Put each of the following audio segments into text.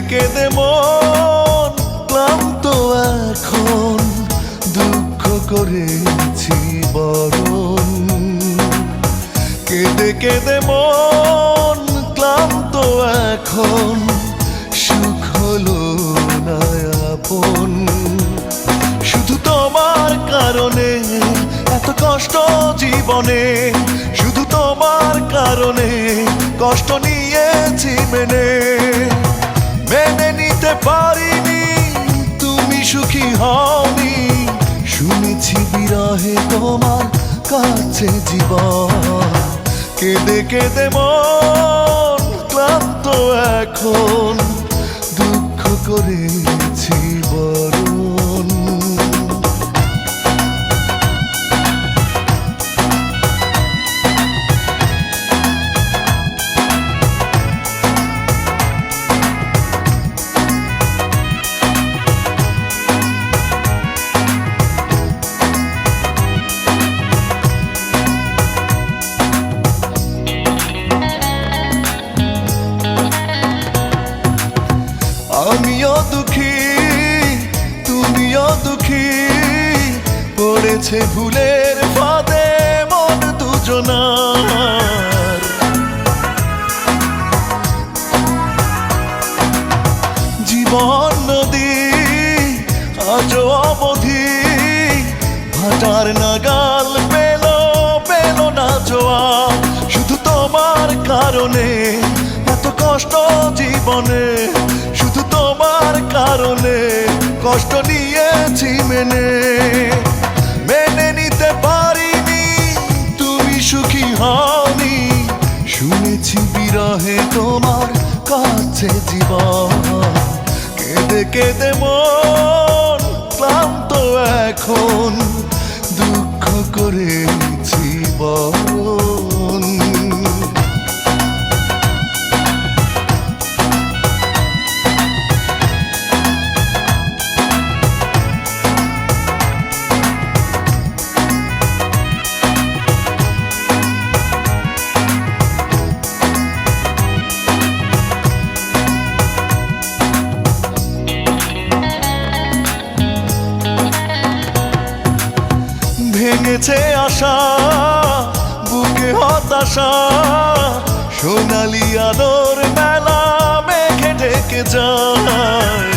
কেঁদে মন ক্লান্ত এখন, দুঃখ করেছি বরণ। কেঁদে কেঁদে মন ক্লান্ত এখন, সুখ হলো শুধু তোমার কারণে, এত কষ্ট জীবনে, শুধু তোমার কারণে কষ্ট নিয়েছি মেনে। হওনি। শুনেছি বিরহে তোমার কাছে জীবন। কেঁদে কেঁদে মন ক্লান্ত এখন। দুঃখ করেছি বরণ পড়েছে ভুলের ফাঁদে মন দুজনার। জীবন নদী আজও অবধি, ভাটার নাগাল পেল পেল না জোয়ার শুধু তোমার কারণে, এত কষ্ট জীবনে। শুধু তোমার কারণে, কষ্ট নিয়েছি মেনে। কাছে জীবন কেঁদে কেঁদে মন ক্লান্ত এখন দুঃখ করে বরণ ভেঙেছে আশা, বুকে হতাশা, সোনালি আলোর মেলা মেঘে ঢেকে যায়।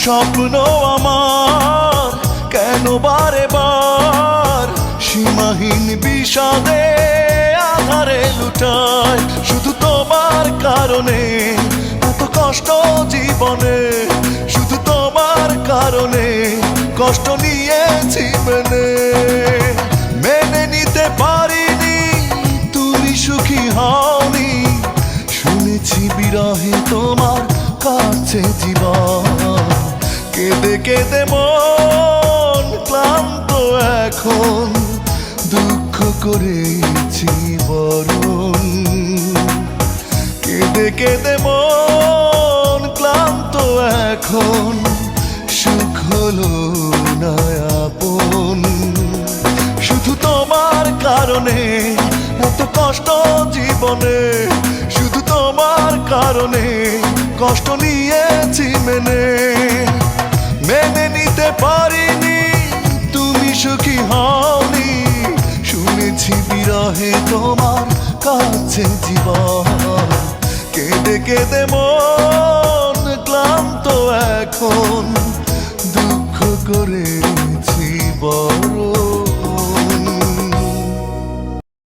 স্বপ্ন আমার কেন বারে বার? সীমাহীন বিষাদে আধারে লুটায়। শুধু তোমার কারণে এত কষ্ট জীবনে কষ্ট নিয়েছি মেনে মেনে নিতে পারিনি, তুমি সুখী হওনি। শুনেছি বিরহে তোমার কাছে জীবন। কেঁদে কেঁদে মন ক্লান্ত এখন, দুঃখ করেছি বরণ। কেঁদে কেঁদে মন ক্লান্ত এখন, সুখ হলো না আপন। শুধু তোমার কারণে, এত কষ্ট জীবনে। শুধু তোমার কারণে কষ্ট নিয়েছি মেনে। মেনে নিতে পারিনি, তুমি সুখী হওনি। শুনেছি বিরহে তোমার কাছে জীবন। কেঁদে কেঁদে মন ক্লান্ত এখন। করেছি বড়